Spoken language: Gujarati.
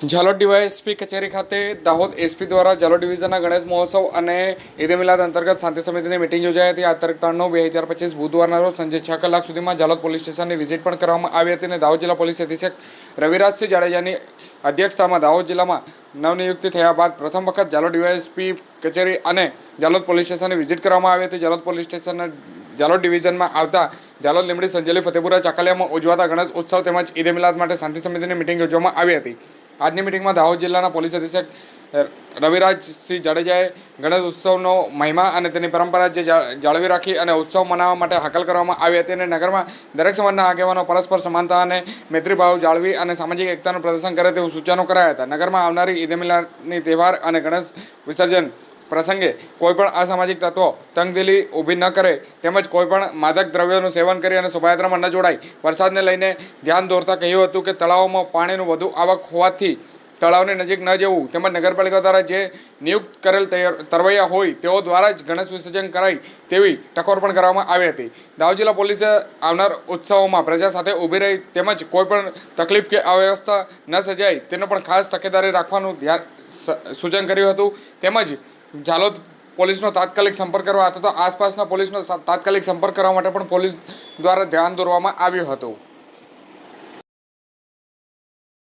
ઝાલોદ ડીવાયએસપી કચેરી ખાતે દાહોદ એસપી દ્વારા ઝાલોદ ડિવિઝનના ગણેશ મહોત્સવ અને ઈદ મિલાદ અંતર્ગત શાંતિ સમિતિની મિટિંગ યોજાઈ હતી. આ તારીખ ત્રણ બે હજાર પચીસ બુધવારના રોજ સાંજે છ કલાક સુધીમાં ઝાલોદ પોલીસ સ્ટેશનની વિઝિટ પણ કરવામાં આવી હતી અને દાહોદ જિલ્લા પોલીસ અધિક્ષક રવિરાજસિંહ જાડેજાની અધ્યક્ષતામાં દાહોદ જિલ્લામાં નવનિયુક્તિ થયા બાદ પ્રથમ વખત ઝાલોદ ડીવાયએસપી કચેરી અને ઝાલોદ પોલીસ સ્ટેશનની વિઝિટ કરવામાં આવી હતી. ઝાલોદ પોલીસ સ્ટેશનના જાલોદ ડિવિઝનમાં આવતા જાલોદ લીમડી સંજેલી ફતેપુરા ચાકલિયામાં ઉજવાતા ગણેશ ઉત્સવ તેમજ ઈદ મિલાદ માટે શાંતિ સમિતિની મિટિંગ યોજવામાં આવી હતી. આજની મિટિંગમાં દાહોદ જિલ્લાના પોલીસ અધિક્ષક રવિરાજસિંહ જાડેજાએ ગણેશ ઉત્સવનો મહિમા અને તેની પરંપરા જે, જાળવી રાખી અને ઉત્સવ મનાવવા માટે હાકલ કરવામાં આવી હતી અને નગરમાં દરેક સમાજના આગેવાનો પરસ્પર સમાનતા અને મૈત્રીભાવ જાળવી અને સામાજિક એકતાનું પ્રદર્શન કરે તેવું સૂચનો કરાયા હતા. નગરમાં આવનારી ઈદ મિલાદની તહેવાર અને ગણેશ વિસર્જન પ્રસંગે કોઈપણ અસામાજિક તત્વો તંગદિલી ઊભી ન કરે તેમજ કોઈપણ માદક દ્રવ્યોનું સેવન કરી અને શોભાયાત્રામાં ન જોડાય. વરસાદને લઈને ધ્યાન દોરતા કહ્યું હતું કે તળાવોમાં પાણીનું વધુ આવક હોવાથી તળાવની નજીક ન જવું તેમજ નગરપાલિકા દ્વારા જે નિયુક્ત કરેલ તરવૈયા હોય તેઓ દ્વારા જ ગણેશ વિસર્જન કરાય તેવી ટકોર પણ કરવામાં આવી હતી. દાહોદ જિલ્લા પોલીસે આવનાર ઉત્સવોમાં પ્રજા સાથે ઊભી રહી તેમજ કોઈપણ તકલીફ કે અવ્યવસ્થા ન સર્જાય તેનો પણ ખાસ તકેદારી રાખવાનું ધ્યાન સૂચન કર્યું હતું. તેમજ ઝાલોદ પોલીસનો તાત્કાલિક સંપર્ક કરવા હતો તો આસપાસના પોલીસનો તાત્કાલિક સંપર્ક કરવા માટે પણ પોલીસ દ્વારા ધ્યાન દોરવામાં આવ્યું હતું.